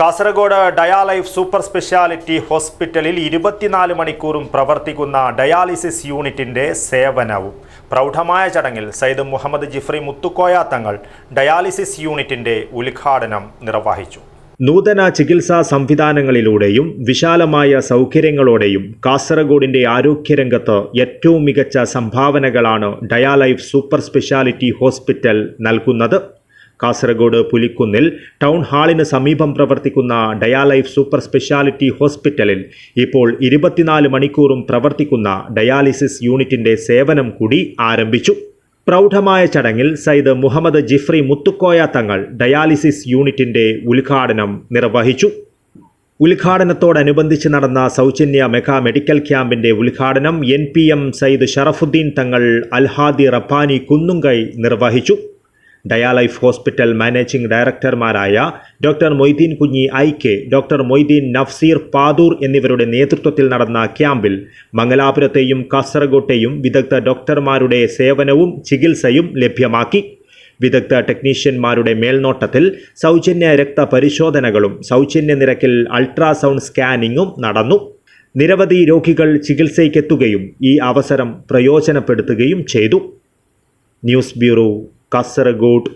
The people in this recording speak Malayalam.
കാസർഗോഡ് ഡയാലൈഫ് സൂപ്പർ സ്പെഷ്യാലിറ്റി ഹോസ്പിറ്റലിൽ ഇരുപത്തിനാല് മണിക്കൂറും പ്രവർത്തിക്കുന്ന ഡയാലിസിസ് യൂണിറ്റിന്റെ സേവനവും. പ്രൗഢമായ ചടങ്ങിൽ സയ്യിദ് മുഹമ്മദ് ജിഫ്രി മുത്തുക്കോയ തങ്ങൾ ഡയാലിസിസ് യൂണിറ്റിന്റെ ഉദ്ഘാടനം നിർവഹിച്ചു. നൂതന ചികിത്സാ സംവിധാനങ്ങളിലൂടെയും വിശാലമായ സൗകര്യങ്ങളോടെയും കാസർഗോഡിന്റെ ആരോഗ്യരംഗത്ത് ഏറ്റവും മികച്ച സംഭാവനകളാണ് ഡയാലൈഫ് സൂപ്പർ സ്പെഷ്യാലിറ്റി ഹോസ്പിറ്റൽ നൽകുന്നത്. കാസർഗോഡ് പുലിക്കുന്നിൽ ടൗൺ ഹാളിന് സമീപം പ്രവർത്തിക്കുന്ന ഡയാലൈഫ് സൂപ്പർ സ്പെഷ്യാലിറ്റി ഹോസ്പിറ്റലിൽ ഇപ്പോൾ ഇരുപത്തിനാല് മണിക്കൂറും പ്രവർത്തിക്കുന്ന ഡയാലിസിസ് യൂണിറ്റിന്റെ സേവനം കൂടി ആരംഭിച്ചു. പ്രൗഢമായ ചടങ്ങിൽ സയ്യിദ് മുഹമ്മദ് ജിഫ്രി മുത്തുക്കോയ തങ്ങൾ ഡയാലിസിസ് യൂണിറ്റിന്റെ ഉദ്ഘാടനം നിർവഹിച്ചു. ഉദ്ഘാടനത്തോടനുബന്ധിച്ച് നടന്ന സൗജന്യ മെഗാ മെഡിക്കൽ ക്യാമ്പിന്റെ ഉദ്ഘാടനം N P M Sayyid Sharafuddin Thangal Alhadi Rabbani Kunnunkai നിർവഹിച്ചു. Dialife hospital managing ഡയറക്ടർമാരായ doctor Moideen Kunhi I K doctor Moideen Nafseer Pathur എന്നിവരുടെ നേതൃത്വത്തിൽ നടന്ന ക്യാമ്പിൽ മംഗലാപുരത്തെയും കാസർഗോട്ടെയും വിദഗ്ധ ഡോക്ടർമാരുടെ സേവനവും ചികിത്സയും ലഭ്യമാക്കി. വിദഗ്ധ ടെക്നീഷ്യന്മാരുടെ മേൽനോട്ടത്തിൽ സൗജന്യ രക്തപരിശോധനകളും സൗജന്യ നിരക്കിൽ അൾട്രാസൗണ്ട് സ്കാനിങ്ങും നടന്നു. നിരവധി രോഗികൾ ചികിത്സയ്ക്കെത്തുകയും ഈ അവസരം പ്രയോജനപ്പെടുത്തുകയും ചെയ്തു. News bureau Kasaragod